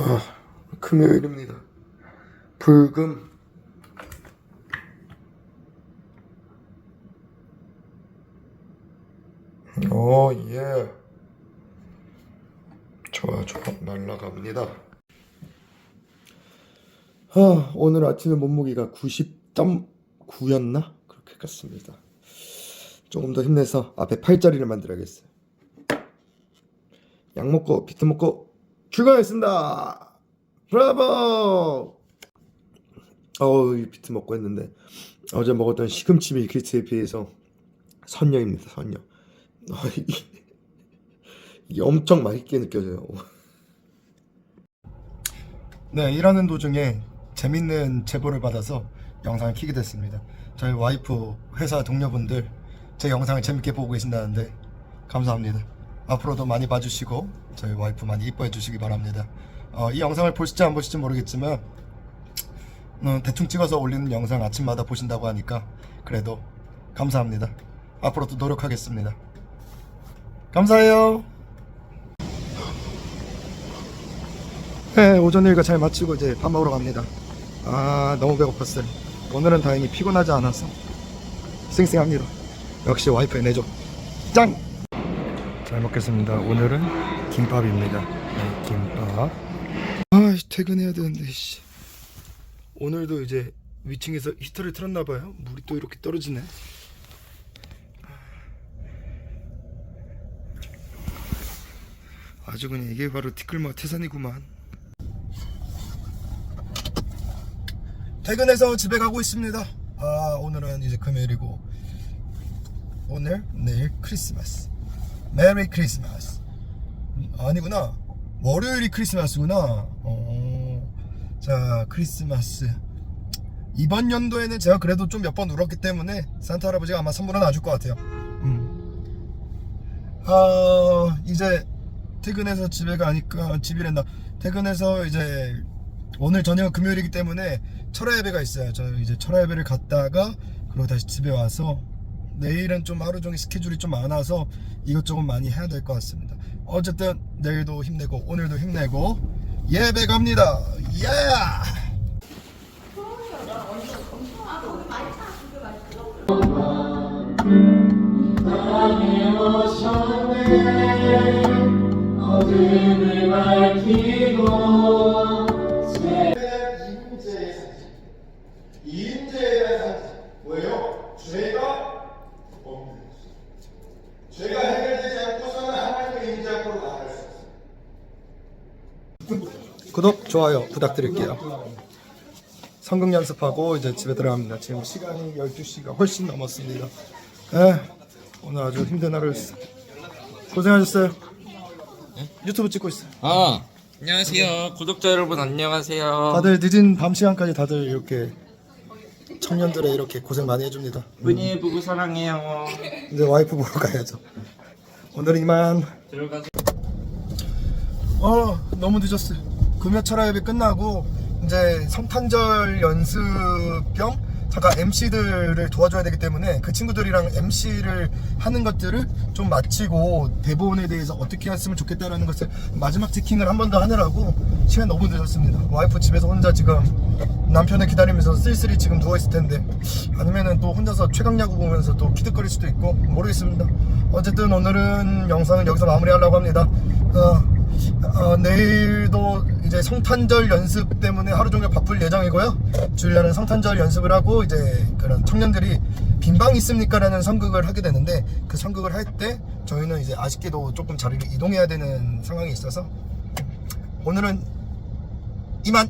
아, 금요일입니다. 불금. 오, 예. 좋아, 좋아. 날라갑니다. 아, 오늘 아침에 몸무게가 90.9였나? 그렇게 갔습니다. 조금 더 힘내서 앞에 8자리를 만들어야겠어요. 약 먹고 비트 먹고 출근했습니다. 브라보! 어우, 이 비트 먹고 했는데 어제 먹었던 시금치 밀키트에 비해서 선녀입니다. 선녀. 어, 이게, 엄청 맛있게 느껴져요. 네, 일하는 도중에 재밌는 제보를 받아서 영상을 키게 됐습니다. 저희 와이프 회사 동료분들 제 영상을 재밌게 보고 계신다는데 감사합니다. 앞으로도 많이 봐주시고 저희 와이프 많이 이뻐해 주시기 바랍니다. 어, 이 영상을 보실지 안 보실지 모르겠지만 어, 대충 찍어서 올리는 영상 아침마다 보신다고 하니까 그래도 감사합니다. 앞으로도 노력하겠습니다. 감사해요. 네, 오전 일과 잘 마치고 이제 밥 먹으러 갑니다. 아, 너무 배고팠어요. 오늘은 다행히 피곤하지 않아서 쌩쌩합니다. 역시 와이프의 내조. 짱! 잘 먹겠습니다. 오늘은 김밥입니다. 네, 김밥. 아, 씨, 퇴근해야 되는데, 씨. 오늘도 이제 위층에서 히터를 틀었나 봐요. 물이 또 이렇게 떨어지네. 아주 그냥 이게 바로 티끌모아 태산이구만. 퇴근해서 집에 가고 있습니다. 아 오늘은 이제 금요일이고 오늘 내일 크리스마스. 메리 크리스마스. 음, 아니구나. 월요일이 크리스마스구나. 어, 자 크리스마스. 이번 연도에는 제가 그래도 좀 몇 번 울었기 때문에 산타 할아버지가 아마 선물은 안 줄 것 같아요. 음. 아 이제 퇴근해서 집에 가니까 집이란다. 퇴근해서 이제 오늘 저녁 금요일이기 때문에 철야 예배가 있어요. 저 이제 철야 예배를 갔다가 그리고 다시 집에 와서 내일은 좀 하루 종일 스케줄이 좀 많아서 이것저것 많이 해야 될 것 같습니다. 어쨌든 내일도 힘내고 오늘도 힘내고 예배 갑니다. 예! 어둠을 밝히고 이인제의 상징. 이인제에 대한 상징. 뭐예요? 죄가 없는 것. 죄가 해결되지 않고서는 하나님의 임재 앞으로 나아갈 수 없어요. 구독, 좋아요 부탁드릴게요. 성경 연습하고 이제 집에 들어갑니다. 지금 시간이 12시가 훨씬 넘었습니다. 에, 오늘 아주 힘든 하루였어. 고생하셨어요. 유튜브 찍고 있어요. 아 안녕하세요 구독자 여러분 안녕하세요 다들 늦은 밤 시간까지 다들 이렇게 청년들의 이렇게 고생 많이 해줍니다. 은희 부부 사랑해요 이제 와이프 보러 가야죠. 오늘은 이만. 들어가세요 어 너무 늦었어요. 금요 철야 예배 끝나고 이제 성탄절 연습 겸 잠깐 MC들을 도와줘야 되기 때문에 그 친구들이랑 MC를 하는 것들을 좀 마치고 대본에 대해서 어떻게 했으면 좋겠다라는 것을 마지막 체킹을 한 번 더 하느라고 시간 너무 늦었습니다. 와이프 집에서 혼자 지금 남편을 기다리면서 쓸쓸히 지금 누워 있을 텐데 아니면은 또 혼자서 최강야구 보면서 또 키득거릴 수도 있고 모르겠습니다. 어쨌든 오늘은 영상은 여기서 마무리하려고 합니다. 어, 어, 내일도 이제 성탄절 연습 때문에 하루 종일 바쁠 예정이고요. 주일날은 성탄절 연습을 하고 이제 그런 청년들이 빈방 있습니까라는 선극을 하게 되는데 그 선극을 할 때 저희는 이제 아쉽게도 조금 자리를 이동해야 되는 상황이 있어서 오늘은 이만